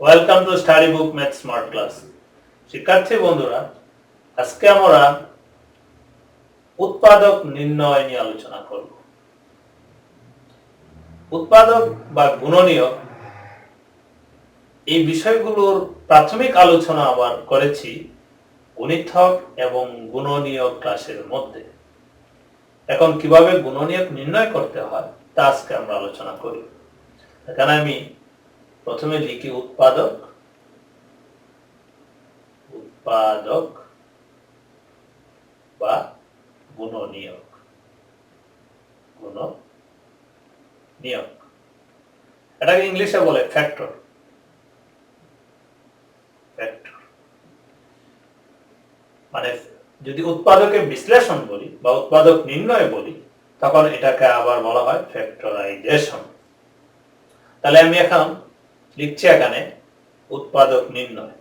Welcome to study book math smart class শিক্ষার্থী বন্ধুরা, আজকে আমরা উৎপাদক নির্ণয় নিয়ে আলোচনা করব। উৎপাদক বা গুণনীয়ক, এই বিষয়গুলোর প্রাথমিক আলোচনা আবার করেছি গণিতক এবং গুণনীয়ক ক্লাসের মধ্যে। এখন কীভাবে গুণনীয়ক নির্ণয় করতে হয় তা আজকে আমরা আলোচনা করি। এখানে আমি প্রথমে লিখি উৎপাদক উৎপাদক বা গুণ এটাকে ইংলিশে বলে ফ্যাক্টর ফ্যাক্টর মানে যদি উৎপাদকের বিশ্লেষণ বলি বা উৎপাদক নির্ণয় বলি তখন এটাকে আবার বলা হয় ফ্যাক্টরাইজেশন তাহলে আমি এখন লিখছি এখানে, উৎপাদক নির্ণয়।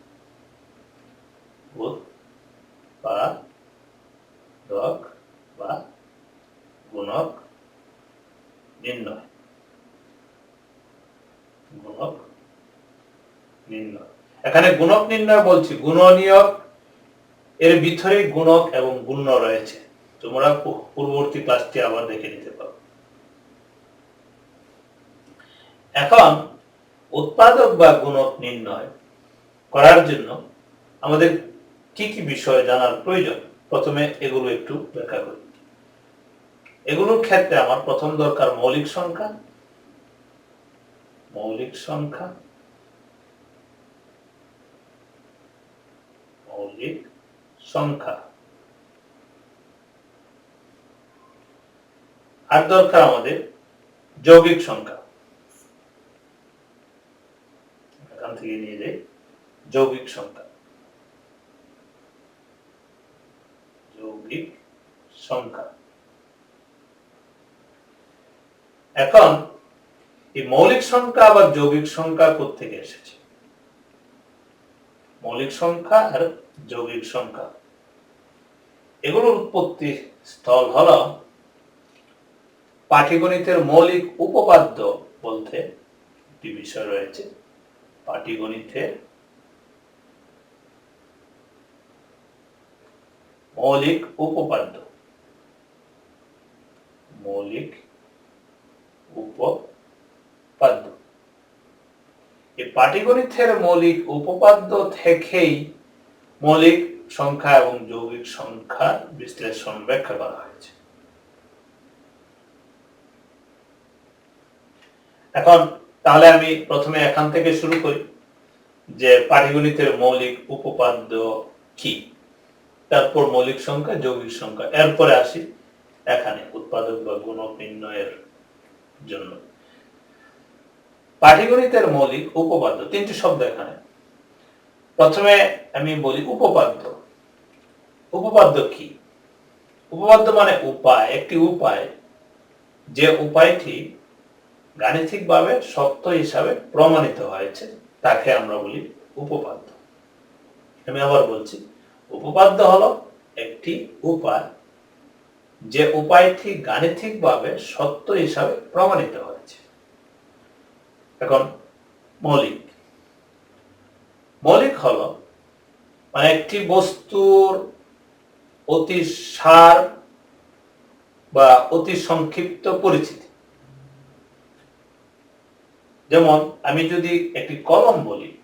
উৎপাদক বা গুণক নির্ণয়। গুণক নির্ণয়। এখানে গুণক নির্ণয় বলছি, গুণনীয়ক, এর ভিতরে গুণক এবং গুণ্য রয়েছে। তোমরা পূর্ববর্তী ক্লাসটি আবার দেখে নিতে পারো। এখন উৎপাদক বা গুণক নির্ণয় করার জন্য আমাদের কি কি বিষয় জানার প্রয়োজন? প্রথমে এগুলো একটু ব্যাখ্যা করি। এগুলোর ক্ষেত্রে আমার প্রথম দরকার মৌলিক সংখ্যা। মৌলিক সংখ্যা। মৌলিক সংখ্যা। আর দরকার আমাদের যৌগিক সংখ্যা। এখান থেকে নিয়ে যাই যৌগিক সংখ্যা। যৌগিক সংখ্যা। এখন এই মৌলিক সংখ্যা আবার যৌগিক সংখ্যা থেকে এসেছে? মৌলিক সংখ্যা আর যৌগিক সংখ্যা। এগুলোর উৎপত্তি স্থল হলো পাটিগণিতের মৌলিক উপপাদ্য বলতে একটি বিষয় রয়েছে। পাটিগণিতের মৌলিক উপপাদ্য। মৌলিক উপপাদ্য। এই পাটিগণিতের মৌলিক উপপাদ্য থেকেই মৌলিক সংখ্যা এবং যৌগিক সংখ্যার বিশ্লেষণ ব্যাখ্যা করা হয়েছে। এখন তাহলে আমি প্রথমে এখান থেকে শুরু করি যে পাটিগণিতের মৌলিক উপপাদ্য কি? তারপর মৌলিক সংখ্যা, যৌগিক সংখ্যা। এরপরে আসি এখানে উৎপাদক বা গুণক নির্ণয়ের জন্য। পাটিগণিতের মৌলিক উপপাদ্য, তিনটি শব্দ এখানে। প্রথমে আমি বলি উপপাদ্য। উপপাদ্য কি? উপপাদ্য মানে উপায়, একটি উপায়। যে উপায়টি গাণিতিকভাবে সত্য হিসাবে প্রমাণিত হয়েছে, তাকে আমরা বলি উপপাদ্য। আমি আবার বলছি, উপপাদ্য হলো একটি উপায় যে উপায়টি গাণিতিকভাবে সত্য হিসাবে প্রমাণিত হয়েছে। এখন মৌলিক। মৌলিক হলো মানে একটি বস্তুর অতি সার বা অতি সংক্ষিপ্ত পরিচিতি। যেমন, আমি যদি একটি কলম বলি,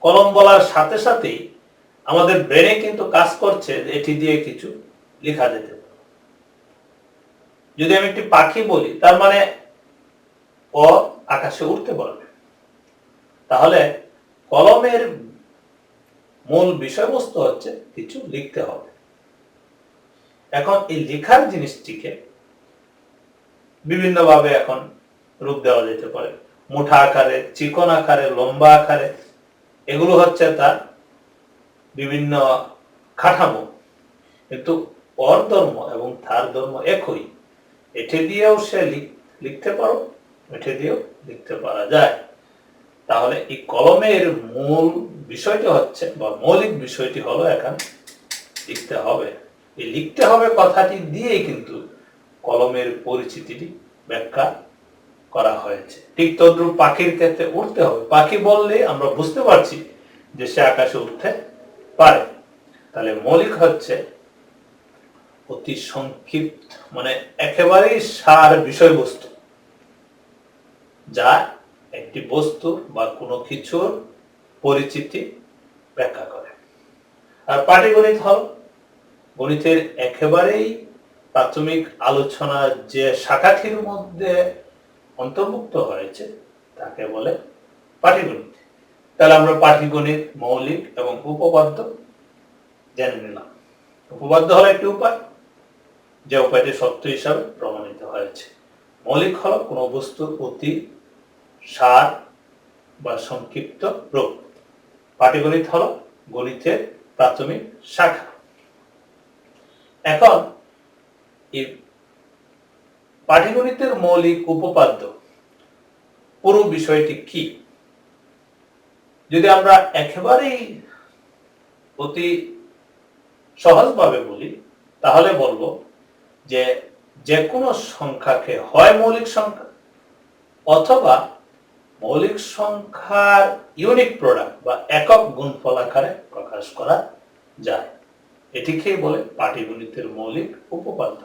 কলম বলার সাথে সাথেই আমাদের ব্রেনে কিন্তু কাজ করছে এটি দিয়ে কিছু লেখা যেতে পারে। যদি আমি একটি পাখি বলি, তার মানে ও আকাশে উঠতে পারবে। তাহলে কলমের মূল বিষয়বস্তু হচ্ছে কিছু লিখতে হবে। এখন এই লেখার জিনিসটিকে বিভিন্নভাবে এখন রূপ দেওয়া যেতে পারে। মোটা আকারে, চিকন আকারে, লম্বা আকারে, এগুলো হচ্ছে তার বিভিন্ন কাঠামো। কিন্তু অর ধর্ম এবং তার ধর্ম একই। এটি দিয়েও সে লিখতে পারো এটি দিয়েও লিখতে পারা যায়। তাহলে এই কলমের মূল বিষয়টি হচ্ছে, বা মৌলিক বিষয়টি হলো এখন লিখতে হবে। এই লিখতে হবে কথাটি দিয়েই কিন্তু কলমের পরিচিতিটি ব্যাখ্যা করা হয়েছে। ঠিক তদ্রুপ পাখির ক্ষেত্রে উঠতে হবে। পাখি বললে আমরা বুঝতে পারছি যে সে আকাশে উঠতে পারে। তাহলে মৌলিক হচ্ছে অতি সংক্ষিপ্ত মানে একেবারেই সার বিষয়বস্তু, যা একটি বস্তু বা কোনো কিছুর পরিচিতি ব্যাখ্যা করে। আর পাটিগণিত হল, গণিতের একেবারেই প্রাথমিক আলোচনা যে শাখাটির মধ্যে অন্তর্ভুক্ত হয়েছে, তাকে বলে পাটিগণিত। তাহলে আমরা পাটিগণিত, মৌলিক এবং উপপাদ্য জেনে নিলাম। উপপাদ্য হলো একটি উপায়, যে উপায়টি সত্য হিসাবে প্রমাণিত হয়েছে। মৌলিক হলো কোনো বস্তুর অতি, সার বা সংক্ষিপ্ত রূপ। পাটিগণিত হলো গণিতের প্রাথমিক শাখা। এখন এই পাটিগণিতের মৌলিক উপপাদ্য। পুরো বিষয়টি কি? যদি আমরা একেবারেই অতি সহজভাবে বলি, তাহলে বলব যে যে কোনো সংখ্যাকে হয় মৌলিক সংখ্যা অথবা মৌলিক সংখ্যার ইউনিক প্রোডাক্ট বা একক গুণফল আকারে প্রকাশ করা যায়। এটিকেই বলে পাটিগণিতের মৌলিক উপপাদ্য।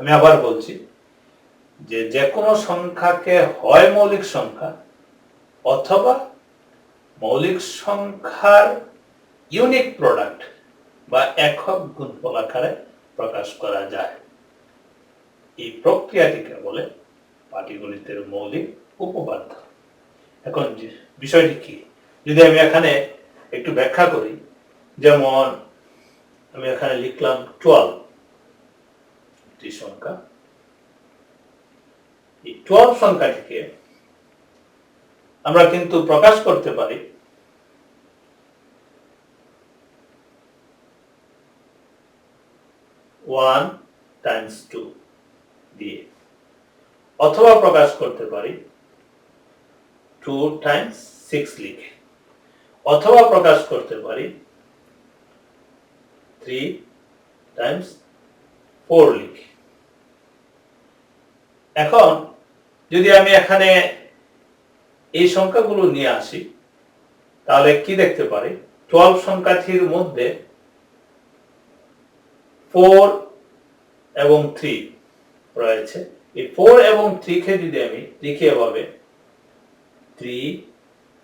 আমি আবার বলছি যে যে কোনো সংখ্যাকে হয় মৌলিক সংখ্যা অথবা মৌলিক সংখ্যার ইউনিক প্রোডাক্ট বা একক গুণফল আকারে প্রকাশ করা যায়। এই প্রক্রিয়াটিকে বলে পাটিগণিতের মৌলিক উপপাদ্য। এখন বিষয়টি কি? যদি আমি এখানে একটু ব্যাখ্যা করি, যেমন আমি এখানে লিখলাম টুয়েলভ একটি সংখ্যা। এই টুয়েলভ সংখ্যাটিকে আমরা কিন্তু প্রকাশ করতে পারি ওয়ান টাইমস টু দিয়ে, অথবা প্রকাশ করতে পারি টু টাইমস সিক্স লিখে, অথবা প্রকাশ করতে পারি থ্রি টাইমস ফোর লিখে। এখন যদি আমি এখানে এই সংখ্যাগুলো নিয়ে আসি, তাহলে কি দেখতে পারি? টুয়েলভ সংখ্যাটির মধ্যে ফোর এবং থ্রি রয়েছে। এই ফোর এবং থ্রিকে যদি আমি লিখি এভাবে থ্রি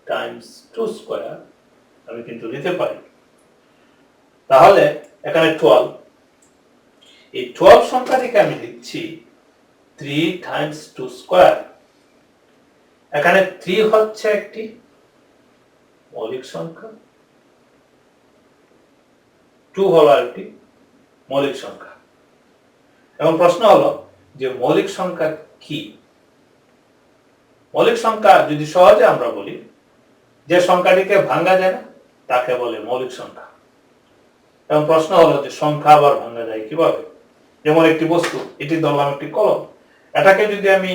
টাইমস টু স্কোয়ার আমি কিন্তু নিতে পারি। তাহলে এখানে টুয়েলভ এই টুয়েলভ সংখ্যাটিকে আমি লিখছি থ্রি টাইমস টু স্কোয়ার এখানে থ্রি হচ্ছে একটি মৌলিক সংখ্যা টু হলো একটি মৌলিক সংখ্যা। এবং প্রশ্ন হলো যে মৌলিক সংখ্যা কি? মৌলিক সংখ্যা যদি সহজে আমরা বলি, যে সংখ্যাটিকে ভাঙ্গা যায় না, তাকে বলে মৌলিক সংখ্যা। এবং প্রশ্ন হলো যে সংখ্যা আবার ভাঙ্গা যায় কীভাবে? যেমন একটি বস্তু এটি ধরলাম একটি কলম। এটাকে যদি আমি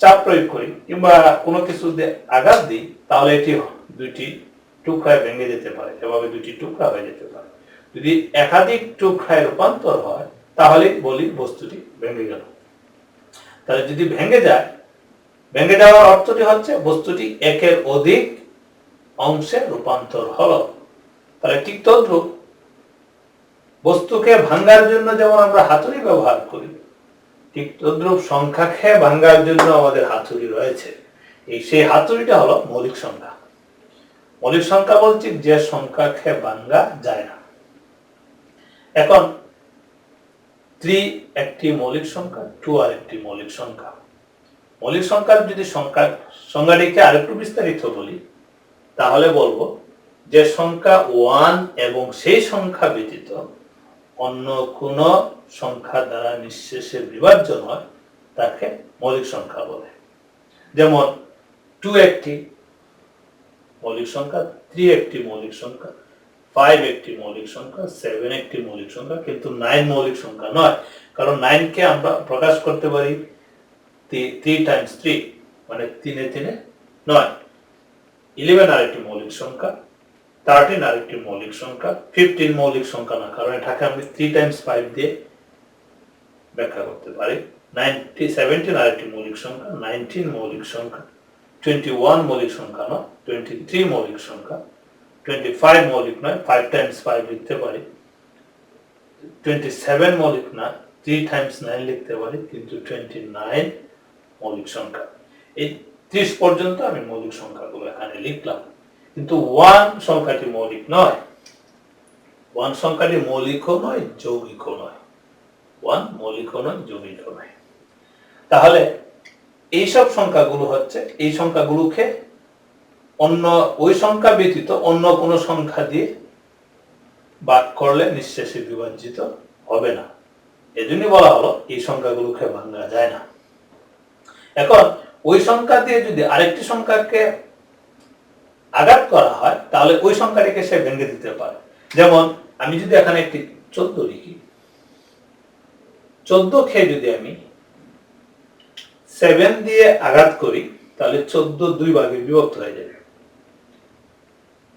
চাপ প্রয়োগ করি কিংবা কোনো কিছু আঘাত দিই, তাহলে এটি দুইটি টুকরায় ভেঙে যেতে পারে। এভাবে দুইটি টুকরা হয়ে যেতে পারে। যদি একাধিক টুকরায় রূপান্তর হয়, তাহলে বলি বস্তুটি ভেঙে গেল। তাহলে যদি ভেঙে যায়, ভেঙে যাওয়ার অর্থটি হচ্ছে বস্তুটি একের অধিক অংশে রূপান্তর হলো। তাহলে ঠিক তদ্রুপ বস্তুকে ভাঙ্গার জন্য যেমন আমরা হাতুড়ি ব্যবহার করি ঠিক তদ্রুপ সংখ্যাকে ভাঙ্গার জন্য আমাদের হাতুড়ি রয়েছে। এই সেই হাতুড়িটা হলো মৌলিক সংখ্যা। মৌলিক সংখ্যা বলছি যে সংখ্যাকে ভাঙ্গা যায় না। এখন থ্রি একটি মৌলিক সংখ্যা, টু আর একটি মৌলিক সংখ্যা। মৌলিক সংখ্যার যদি সংখ্যা সংখ্যাটিকে আরেকটু বিস্তারিত বলি, তাহলে বলব যে সংখ্যা ওয়ান এবং সেই সংখ্যা ব্যতীত অন্য কোন সংখ্যা দ্বারা নিঃশেষে বিভাজ্য নয়, তাকে মৌলিক সংখ্যা বলে। যেমন টু একটি মৌলিক সংখ্যা থ্রি একটি মৌলিক সংখ্যা ফাইভ একটি মৌলিক সংখ্যা সেভেন একটি মৌলিক সংখ্যা, কিন্তু নাইন মৌলিক সংখ্যা নয়। কারণ নাইনকে আমরা প্রকাশ করতে পারি থ্রি টাইমস থ্রি মানে তিনে তিনে নয়। ইলেভেন আরেকটি মৌলিক সংখ্যা থার্টিন আরেকটি মৌলিক সংখ্যা ফিফটিন মৌলিক সংখ্যা না কারণ এটাকে আমি থ্রি টাইমস ফাইভ দিয়ে ব্যাখ্যা করতে পারি। নাইনটি সেভেন্টিন আরেকটি মৌলিক সংখ্যা নাইনটিন মৌলিক সংখ্যা টোয়েন্টি ওয়ান মৌলিক সংখ্যা নয় টোয়েন্টি থ্রি মৌলিক সংখ্যা টোয়েন্টি ফাইভ মৌলিক নয় ফাইভ টাইমস ফাইভ লিখতে পারি। টোয়েন্টি সেভেন মৌলিক না থ্রি টাইমস নাইন লিখতে পারি, কিন্তু টোয়েন্টি নাইন মৌলিক সংখ্যা। এই ত্রিশ পর্যন্ত আমি মৌলিক সংখ্যাগুলো এখানে লিখলাম। কিন্তু ওয়ান সংখ্যাটি মৌলিক নয়। ওয়ান সংখ্যাটি মৌলিকও নয়, যৌগিকও নয়। ওয়ান, মৌলিকও নয় যৌগিকও নয়। তাহলে এইসব সংখ্যাগুলো হচ্ছে, এই সংখ্যাগুলোকে অন্য, ওই সংখ্যা ব্যতীত অন্য কোনো সংখ্যা দিয়ে বাদ করলে নিঃশেষে বিভাজিত হবে না। এজন্যই বলা হলো, এই সংখ্যাগুলোকে ভাঙা যায় না। এখন, ওই সংখ্যা দিয়ে যদি আরেকটি সংখ্যাকে আঘাত করা হয়, তাহলে ওই সংখ্যাটিকে সে ভেঙে দিতে পারে। যেমন, আমি যদি এখানে একটি চোদ্দ লিখি চোদ্দ খেয়ে যদি আমি সেভেন দিয়ে আঘাত করি, তাহলে চোদ্দ দুই ভাগে বিভক্ত হয়ে যাবে।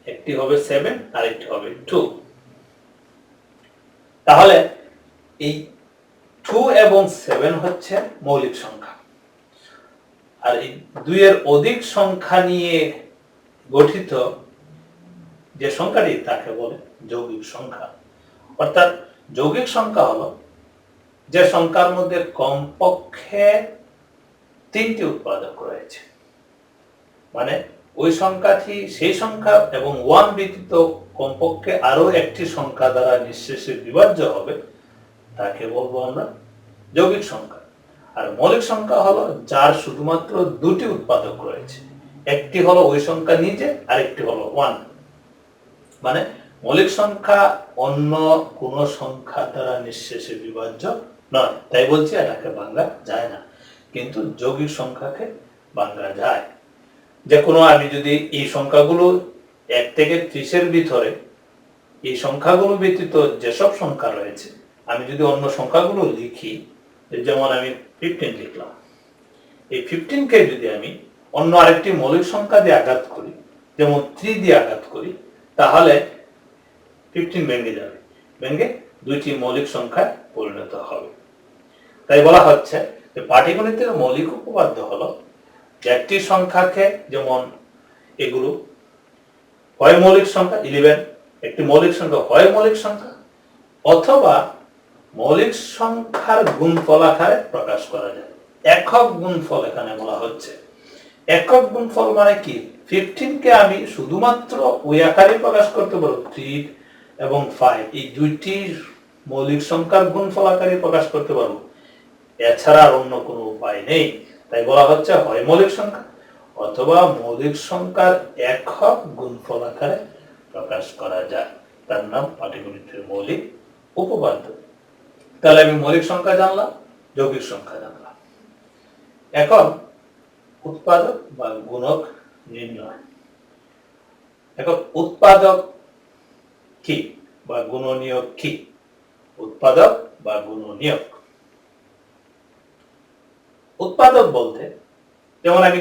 একটি হবে সেভেন আর হবে টু তাহলে এই টু এবং সেভেন হচ্ছে মৌলিক সংখ্যা। আর এই দুইয়ের অধিক সংখ্যা নিয়ে গঠিত যে সংখ্যাটি, তাকে বলে যৌগিক সংখ্যা। অর্থাৎ যৌগিক সংখ্যা হলো যে সংখ্যার মধ্যে কমপক্ষে তিনটি উৎপাদক রয়েছে। মানে ওই সংখ্যাটি সেই সংখ্যা এবং ওয়ান ব্যতীত কমপক্ষে আরও একটি সংখ্যা দ্বারা নিঃশেষে বিভাজ্য হবে, তাকে বলব আমরা যৌগিক সংখ্যা। আর মৌলিক সংখ্যা হলো যার শুধুমাত্র দুটি উৎপাদক রয়েছে। একটি হলো ওই সংখ্যা নিজে আর একটি হলো ওয়ান। মানে মৌলিক সংখ্যা অন্য কোন সংখ্যা দ্বারা নিঃশেষে বিভাজ্য নয়। তাই বলছি এটাকে ভাঙ্গা যায় না। কিন্তু যোগীর সংখ্যাকে বাংলা যায়। যে কোনো আমি যদি এই সংখ্যাগুলো এক থেকে ত্রিশের ভিতরে, এই সংখ্যাগুলো ব্যতীত যেসব সংখ্যা রয়েছে, আমি যদি অন্য সংখ্যাগুলো লিখি যেমন আমি ফিফটিন লিখলাম। এই ফিফটিনকে যদি আমি অন্য আরেকটি মৌলিক সংখ্যা দিয়ে আঘাত করি, যেমন থ্রি দিয়ে আঘাত করি, তাহলে ফিফটিন ভেঙে যাবে। ভেঙে দুইটি মৌলিক সংখ্যায় পরিণত হবে। তাই বলা হচ্ছে যে পাটিগণিতের মৌলিক উপপাদ্য হলো একটি সংখ্যাকে যেমন এগুলো, হয় মৌলিক সংখ্যা ইলেভেন একটি মৌলিক সংখ্যা হয় মৌলিক সংখ্যা, অথবা মৌলিক সংখ্যার গুণফল আকারে প্রকাশ করা যায়। একক গুণফল এখানে বলা হচ্ছে। একক গুণফল মানে কি? ফিফটিন কে আমি শুধুমাত্র ওই আকারে প্রকাশ করতে পারব থ্রি এবং ফাইভ এই দুইটি মৌলিক সংখ্যার গুণফল আকারে প্রকাশ করতে পারব। এছাড়া আর অন্য কোনো উপায় নেই। তাই বলা হচ্ছে হয় মৌলিক সংখ্যা অথবা মৌলিক সংখ্যার একক গুণফল আকারে প্রকাশ করা যায়। তার নাম পাটিগণিতের মৌলিক উপপাদ্য। তাহলে আমি মৌলিক সংখ্যা জানলাম, যৌগিক সংখ্যা জানলাম। এখন উৎপাদক বা গুণক নির্ণয়। এখন উৎপাদক কি বা গুণনীয়ক কি? উৎপাদক বা গুণনীয়ক। উৎপাদক বলতে, যেমন আমি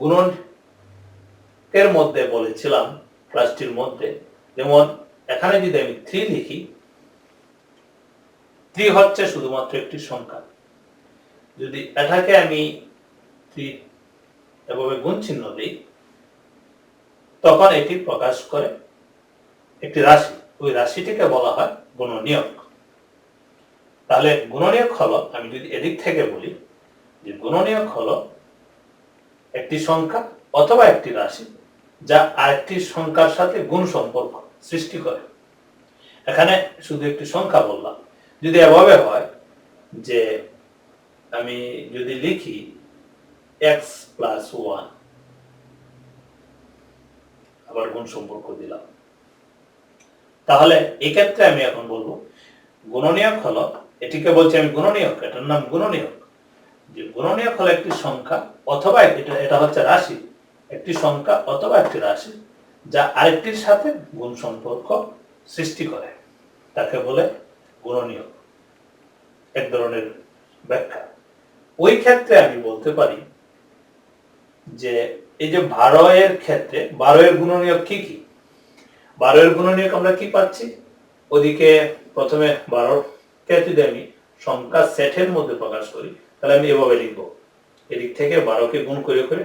গুণনের মধ্যে বলেছিলাম ক্লাসটির মধ্যে, যেমন এখানে যদি আমি থ্রি লিখি থ্রি হচ্ছে শুধুমাত্র একটি সংখ্যা। যদি এটাকে আমি থ্রি এভাবে গুণ চিহ্ন দিই, তখন এটি প্রকাশ করে একটি রাশি। ওই রাশিটিকে বলা হয় গুণনীয়ক। তাহলে গুণনীয়ক হলো, আমি যদি এদিক থেকে বলি যে গুণনীয়ক হলো একটি সংখ্যা অথবা একটি রাশি যা আরেকটি সংখ্যার সাথে গুণ সম্পর্ক সৃষ্টি করে। এখানে শুধু একটি সংখ্যা বললাম। যদি এভাবে হয় যে আমি যদি লিখি এক্স প্লাস ওয়ান আবার গুণ সম্পর্ক দিলাম। তাহলে এক্ষেত্রে আমি এখন বলব, গুণনীয়ক হলো, এটিকে বলছি আমি গুণনীয়ক, এটার নাম গুণনীয়ক। যে গুণনীয়ক হলো একটি সংখ্যা অথবা এটা এটা হচ্ছে রাশি। একটি সংখ্যা অথবা একটি রাশি যা আরেকটির সাথে গুণ সম্পর্ক সৃষ্টি করে। তাকে বলে গুণনীয়ক এক ধরনের ব্যাখ্যা। ওই ক্ষেত্রে আমি বলতে পারি যে এই যে বারোয়ের ক্ষেত্রে, বারোয়ের গুণনীয়ক কি কি? বারোয়ের গুণনীয়ক আমরা কি পাচ্ছি? ওদিকে প্রথমে বারোকে যদি আমি সংখ্যা সেটের মধ্যে প্রকাশ করি তাহলে আমি এভাবে লিখব। এদিক থেকে বারোকে গুণ করে করে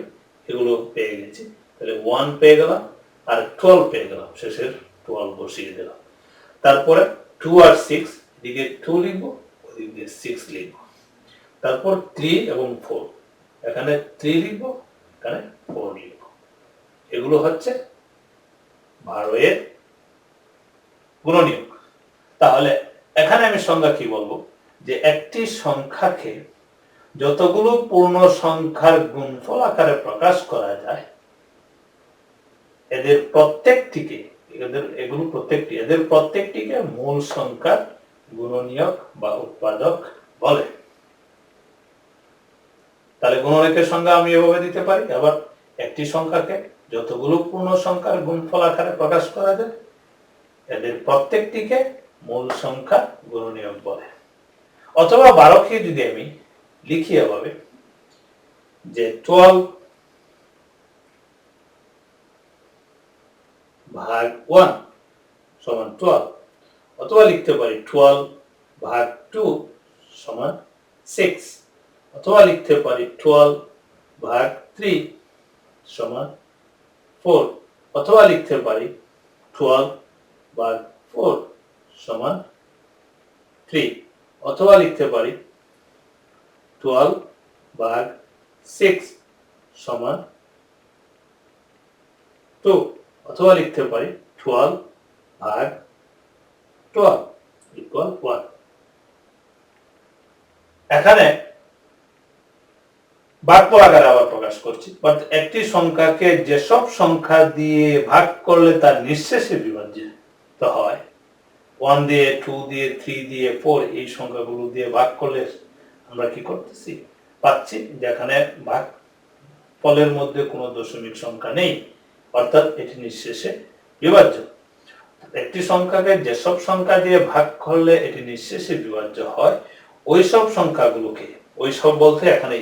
এগুলো পেয়ে গেছি। তাহলে ওয়ান পেয়ে গেলাম আর টুয়েলভ পেয়ে গেলাম। শেষের টুয়েলভ বসিয়ে দিলাম। তারপরে টু আর সিক্স এদিকে টু লিখব, ওদিক দিয়ে সিক্স লিখব। তারপর থ্রি এবং ফোর এখানে থ্রি লিখব, এখানে ফোর লিখব। এগুলো হচ্ছে বারো এর গুণনীয়ক। তাহলে এখানে আমি সংজ্ঞা কি বলব? যে একটি সংখ্যাকে যতগুলো পূর্ণ সংখ্যার গুণফল আকারে প্রকাশ করা যায়, এদের প্রত্যেকটিকে, এদের, এগুলো প্রত্যেকটি, এদের প্রত্যেকটিকে মূল সংখ্যার গুণনীয়ক বা উৎপাদক বলে। তাহলে গুণনীয়কের সংজ্ঞা আমি এভাবে দিতে পারি? আবার একটি সংখ্যাকে যতগুলো পূর্ণ সংখ্যার গুণফল আকারে প্রকাশ করা যায়, এদের প্রত্যেকটিকে মূল সংখ্যা গুণনীয়ক বলে। অথবা বারোকে যদি আমি লিখি এভাবে যে টুয়েলভ ভাগ ওয়ান সমান টুয়েলভ অথবা লিখতে পারি টুয়েলভ ভাগ টু সমান সিক্স অথবা লিখতে পারি টুয়েলভ ভাগ থ্রি সমান ফোর অথবা লিখতে পারি টুয়েলভ ভাগ ফোর সমান থ্রি অথবা লিখতে পারি টুয়েলভ ভাগ সিক্স সমান টু অথবা লিখতে পারি টুয়েলভ ভাগ টুয়েলভ ইকুয়াল ওয়ান এখানে বাক্য আকারে আবার প্রকাশ করছি বাট একটি সংখ্যাকে যেসব সংখ্যা দিয়ে ভাগ করলে তার নিঃশেষে বিভাজ্য হয়। ওয়ান দিয়ে টু দিয়ে থ্রি দিয়ে ফোর এই সংখ্যাগুলো দিয়ে ভাগ করলে আমরা কি করতেছি? পাচ্ছি যেখানে ভাগ ফলের মধ্যে কোনো দশমিক সংখ্যা নেই, অর্থাৎ এটি নিঃশেষে বিভাজ্য। একটি সংখ্যাকে যেসব সংখ্যা দিয়ে ভাগ করলে এটি নিঃশেষে বিভাজ্য হয় ওই সব সংখ্যাগুলোকে ওই সব বলতে এখানে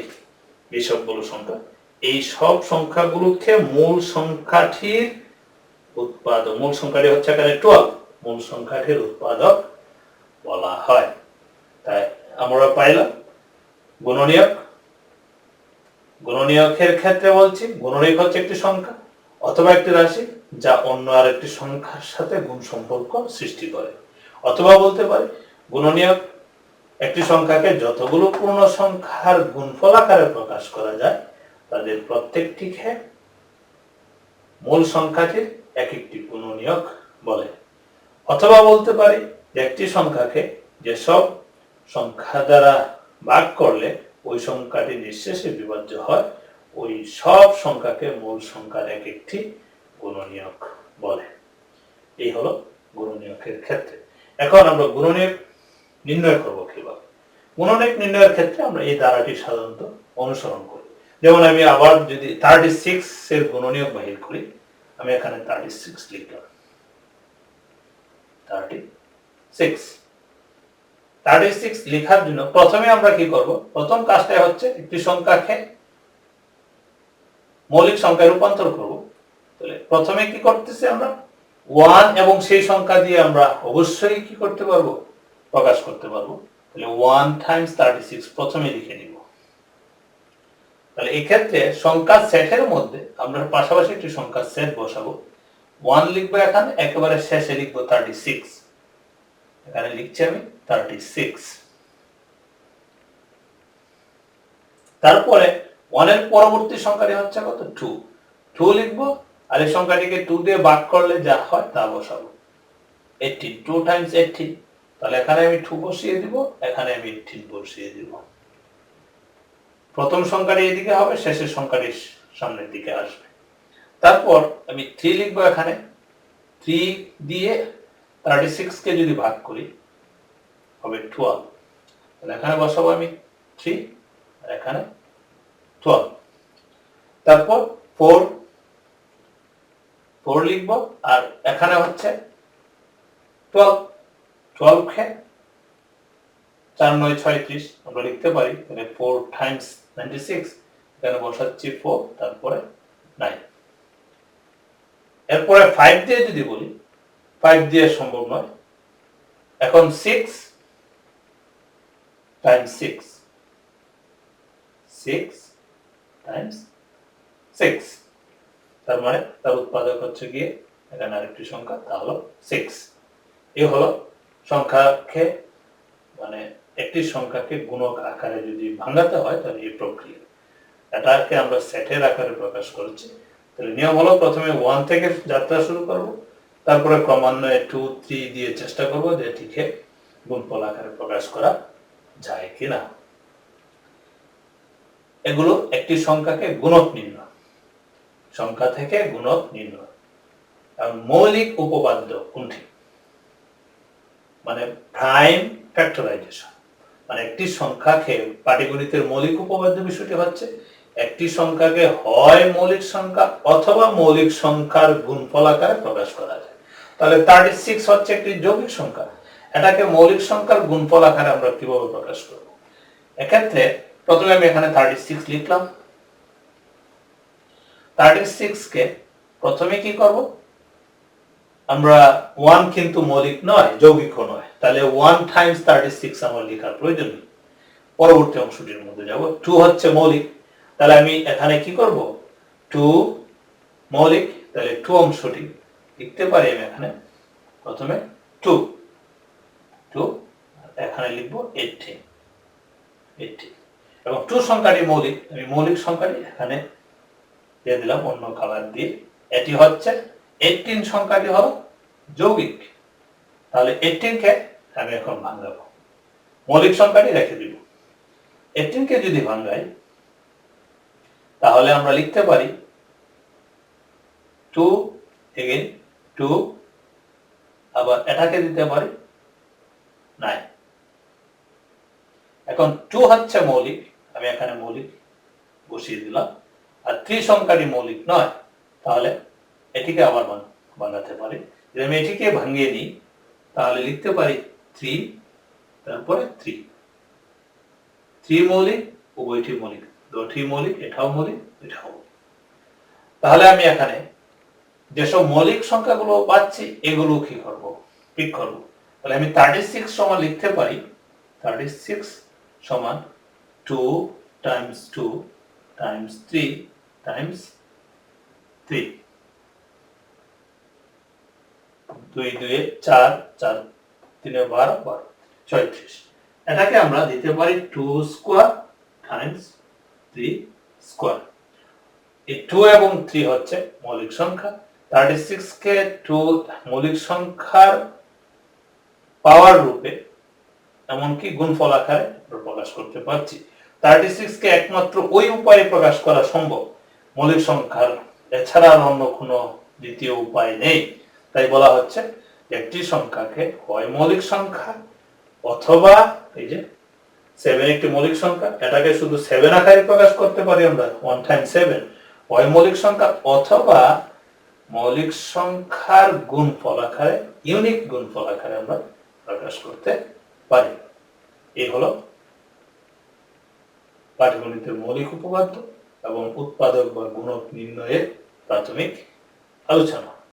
এই সবগুলো সংখ্যা এই সব সংখ্যাগুলোকে মূল সংখ্যাটির উৎপাদক, মূল সংখ্যাটি হচ্ছে এখানে টুয়েলভ মূল সংখ্যাটির উৎপাদক বলা হয়। তাই আমরা পাইলাম গুণনীয়ক। গুণনীয়কের ক্ষেত্রে বলছি, গুণনীয়ক হচ্ছে একটি সংখ্যা অথবা একটি রাশি যা অন্য আরেকটি সংখ্যার সাথে গুণ সম্পর্ক সৃষ্টি করে। অথবা বলতে গুণনীয়ক একটি সংখ্যাকে যতগুলো পূর্ণ সংখ্যার গুণফল আকারে প্রকাশ করা যায়, তাদের প্রত্যেকটিকে মূল সংখ্যাটির এক একটি গুণনীয়ক বলে। অথবা বলতে পারি একটি সংখ্যাকে যেসব সংখ্যা দ্বারা ভাগ করলে ওই সংখ্যাটি নিঃশেষে বিভাজ্য হয়। ওই সব সংখ্যাকে মূল সংখ্যার এক একটি গুণনীয়ক বলে। এই হলো গুণনীয়কের ক্ষেত্রে। এখন আমরা গুণনীয়ক নির্ণয় করব কীভাবে? গুণনীয়ক নির্ণয়ের ক্ষেত্রে আমরা এই ধারাটি সাধারণত অনুসরণ করি। যেমন আমি আবার যদি থার্টি সিক্স এর গুণনীয়ক বাহির করি, আমি এখানে থার্টি সিক্স লিখলাম। থার্টি সিক্স থার্টি লেখার জন্য প্রথমে আমরা কি করব? প্রথম কাজটা হচ্ছে একটি সংখ্যাকে মৌলিক সংখ্যায় রূপান্তর করব। তাহলে প্রথমে কি করতেছি আমরা? ওয়ান এবং সেই সংখ্যা দিয়ে আমরা অবশ্যই কি করতে পারব? প্রকাশ করতে পারব। তাহলে ওয়ান টাইমস থার্টি সিক্স প্রথমে লিখে নিব। তাহলে এক্ষেত্রে সংখ্যার সেটের মধ্যে আমরা পাশাপাশি একটি সংখ্যার সেট বসাবো। ওয়ান লিখব এখানে, একেবারে শেষে লিখব থার্টি সিক্স এখানে লিখছি আমি থার্টি সিক্স তারপরে ওয়ানের পরবর্তী সংখ্যাটি হচ্ছে কত? টু টু লিখব, আর এই সংখ্যাটিকে টু দিয়ে ভাগ করলে যা হয় তা বসাবো। এইটিন টু টাইমস এইটিন তাহলে এখানে আমি টু বসিয়ে দিব, এখানে আমি এইটিন বসিয়ে দিব। প্রথম সংখ্যাটি এদিকে হবে, শেষের সংখ্যাটি সামনের দিকে আসবে। তারপর আমি থ্রি লিখব এখানে। থ্রি দিয়ে থার্টি সিক্সকে যদি ভাগ করি, হবে টুয়েলভ তাহলে এখানে বসাবো আমি থ্রি আর এখানে টুয়েলভ তারপর ফোর ফোর লিখব, আর এখানে হচ্ছে টুয়েলভ টুয়েলভ খে চার, নয় ছয়ত্রিশ আমরা লিখতে পারি। তাহলে ফোর টাইমস নাইনটি সিক্স এখানে বসাচ্ছি ফোর তারপরে নাইন এরপরে ফাইভ দিয়ে যদি বলি ফাইভ দিয়ে সম্ভব নয়। এখন six time six six times six তার মানে তার উৎপাদক হচ্ছে গিয়ে এখানে আরেকটি সংখ্যা, তা হলো সিক্স এই হলো সংখ্যাকে মানে একটি সংখ্যাকে গুণক আকারে যদি ভাঙাতে হয়, তাহলে এই প্রক্রিয়া। এটাকে আমরা সেটের আকারে প্রকাশ করছি। তাহলে নিয়ম হলো প্রথমে ওয়ান থেকে যাত্রা শুরু করব। তারপরে ক্রমান্বয়ে টু থ্রি দিয়ে চেষ্টা করব যে এটিকে গুণফল আকারে প্রকাশ করা যায় কিনা। এগুলো একটি সংখ্যাকে গুণক নির্ণয়। সংখ্যা থেকে গুণক নির্ণয়। এবং মৌলিক উপপাদ্য কোনটি? মানে প্রাইম ফ্যাক্টরাইজেশন মানে একটি সংখ্যাকে পাটিগণিতের মৌলিক উপপাদ্য বিষয়টি হচ্ছে একটি সংখ্যাকে হয় মৌলিক সংখ্যা অথবা মৌলিক সংখ্যার গুণফল আকারে প্রকাশ করা যায়। তাহলে থার্টি সিক্স হচ্ছে একটি যৌগিক সংখ্যা। এটাকে মৌলিক সংখ্যার গুণফল আকারে আমরা কীভাবে প্রকাশ করব? এক্ষেত্রে প্রথমে আমি এখানে থার্টি সিক্স লিখলাম। থার্টি সিক্স কে প্রথমে কি করব? আমরা ওয়ান কিন্তু মৌলিক নয় যৌগিক নয়। তাহলে ওয়ান টাইমস থার্টি সিক্স আমার লেখার প্রয়োজন নেই। পরবর্তী অংশটির মধ্যে যাব। টু হচ্ছে মৌলিক। তাহলে আমি এখানে কি করব? টু মৌলিক। তাহলে টু অংশটি লিখতে পারি আমি এখানে। প্রথমে টু। টু, এখানে লিখব এইটিন এইটিন এবং টু সংখ্যাটি মৌলিক। আমি মৌলিক সংখ্যাটি এখানে দিয়ে দিলাম অন্য কালার দিয়ে। এটি হচ্ছে এইটিন সংখ্যাটি হলো যৌগিক। তাহলে এইটিন কে আমি এখন ভাঙাবো। মৌলিক সংখ্যাটি রেখে দিব। এইটিন কে যদি ভাঙাই, তাহলে আমরা লিখতে পারি টু এগেন টু, আবার এটাকে দিতে পারি নাই এখন টু হচ্ছে মৌলিক, আমি এখানে মৌলিক বসিয়ে দিলাম। আর থ্রি সংখ্যাটি মৌলিক নয়, তাহলে এটিকে আবার বানাতে পারি। যদি আমি এটিকে ভাঙিয়ে নিই, তাহলে লিখতে পারি থ্রি তারপরে থ্রি থ্রি মৌলিক, উভয়টি মৌলিক। দুটি মৌলিক, এটাও মৌলিক এটাও। তাহলে আমি এখানে যেসব মৌলিক সংখ্যাগুলো পাচ্ছি, এগুলো কি করব? পিক করব। তাহলে আমি থার্টি সিক্স সমান লিখতে পারি। থার্টি সিক্স সমান two times two times three times three দুই, দুয়ে চার চার, তিনে বারো বারো, ছয়ত্রিশ। এটাকে আমরা দিতে পারি two square times three square এই টু এবং থ্রি হচ্ছে মৌলিক সংখ্যা। থার্টি সিক্স কে টু মৌলিক সংখ্যার পাওয়ার রূপে, এমনকি গুণফল আকারে প্রকাশ করতে পারছি। থার্টি সিক্স কে একমাত্র ওই উপায়ে প্রকাশ করা সম্ভব, মৌলিক সংখ্যার। এছাড়া আর অন্য কোনো দ্বিতীয় উপায় নেই। তাই বলা হচ্ছে একটি সংখ্যাকে হয় মৌলিক সংখ্যা, অথবা এই যে সেভেন একটি মৌলিক সংখ্যা, এটাকে শুধু সেভেন আকারে প্রকাশ করতে পারি আমরা ওয়ান টাইম সেভেন হয় মৌলিক সংখ্যা অথবা মৌলিক সংখ্যার গুণফল আকারে ইউনিক গুণফল আকারে আমরা প্রকাশ করতে পারি। এই হলো পাঠগণিতের মৌলিক উপপাদ্য এবং উৎপাদক বা গুণক নির্ণয়ের প্রাথমিক আলোচনা।